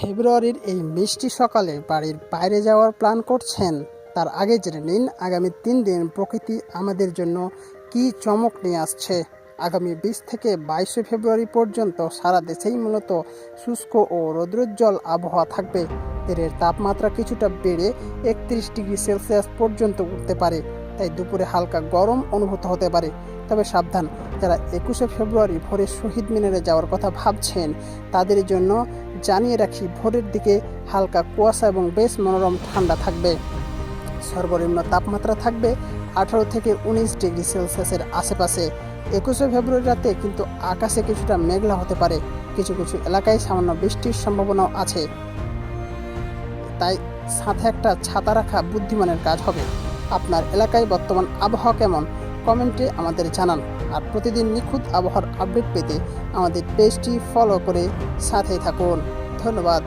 ফেব্রুয়ারির এই মিষ্টি সকালে বাড়ির বাইরে যাওয়ার প্ল্যান করছেন, তার আগে জেনে নিন আগামী তিন দিন প্রকৃতি আমাদের জন্য কী চমক নিয়ে আসছে। আগামী বিশ থেকে বাইশে ফেব্রুয়ারি পর্যন্ত সারা দেশেই মূলত শুষ্ক ও রৌদ্রোজ্জ্বল আবহাওয়া থাকবে। এর তাপমাত্রা কিছুটা বেড়ে একত্রিশ ডিগ্রি সেলসিয়াস পর্যন্ত উঠতে পারে। তাই দুপুরে হালকা গরম অনুভূত হতে পারে। তবে সাবধান, যারা একুশে ফেব্রুয়ারি ভোরে শহীদ মিনারে যাওয়ার কথা ভাবছেন, তাদের জন্য জানিয়ে রাখি ভোরের দিকে হালকা কুয়াশা এবং বেশ মনোরম ঠান্ডা থাকবে। সর্বনিম্ন তাপমাত্রা থাকবে আঠারো থেকে উনিশ ডিগ্রি সেলসিয়াসের আশেপাশে। একুশে ফেব্রুয়ারি রাতে কিন্তু আকাশে কিছুটা মেঘলা হতে পারে। কিছু কিছু এলাকায় সামান্য বৃষ্টির সম্ভাবনাও আছে। তাই সাথে একটা ছাতা রাখা বুদ্ধিমানের কাজ হবে। আপনার এলাকায় বর্তমান আবহাওয়া কেমন, কমেন্টে আমাদের জানান। আর প্রতিদিন নিখুঁত আবহাওয়ার আপডেট পেতে আমাদের পেজটি ফলো করে সাথে থাকুন। ধন্যবাদ।